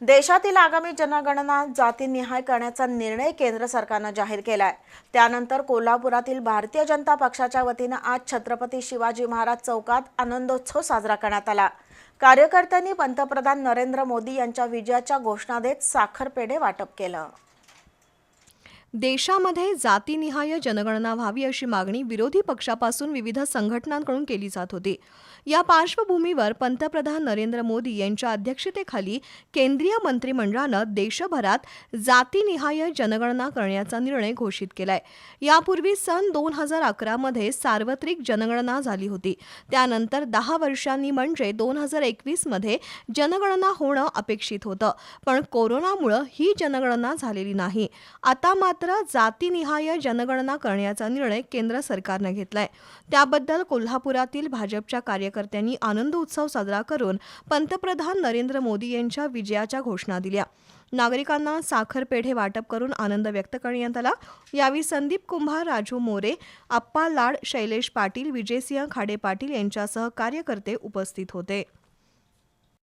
देशातील आगामी जनगणना जातीनिहाय करण्याचा निर्णय केंद्र सरकारनं जाहीर केलाय. त्यानंतर कोल्हापुरातील भारतीय जनता पक्षाच्या वतीनं आज छत्रपती शिवाजी महाराज चौकात आनंदोत्सव साजरा करण्यात आला. कार्यकर्त्यांनी पंतप्रधान नरेंद्र मोदी यांच्या विजयाच्या घोषणा देत साखरपेढे वाटप केलं. देशामध्ये जातीनिहाय जनगणना व्हावी अशी मागणी विरोधी पक्षापासून विविध संघटनांकडून केली जात होती. या पार्श्वभूमीवर पंतप्रधान नरेंद्र मोदी यांच्या अध्यक्षतेखाली केंद्रीय मंत्रिमंडळानं देशभरात जातीनिहाय जनगणना करण्याचा निर्णय घोषित केलाय. यापूर्वी सन दोन हजार अकरामध्ये सार्वत्रिक जनगणना झाली होती. त्यानंतर दहा वर्षांनी म्हणजे दोन हजार एकवीसमध्ये जनगणना होणं अपेक्षित होतं. पण कोरोनामुळं ही जनगणना झालेली नाही. आता मात्र मात्र जातीनिहाय जनगणना करण्याचा निर्णय केंद्र सरकारनं घेतलाय. त्याबद्दल कोल्हापुरातील भाजपच्या कार्यकर्त्यांनी आनंद उत्सव साजरा करून पंतप्रधान नरेंद्र मोदी यांच्या विजयाच्या घोषणा दिल्या. नागरिकांना साखर पेढे वाटप करून आनंद व्यक्त करण्यात आला. यावेळी संदीप कुंभार राजू मोरे अप्पा लाड शैलेश पाटील विजयसिंह खाडे पाटील यांच्यासह कार्यकर्ते उपस्थित होते.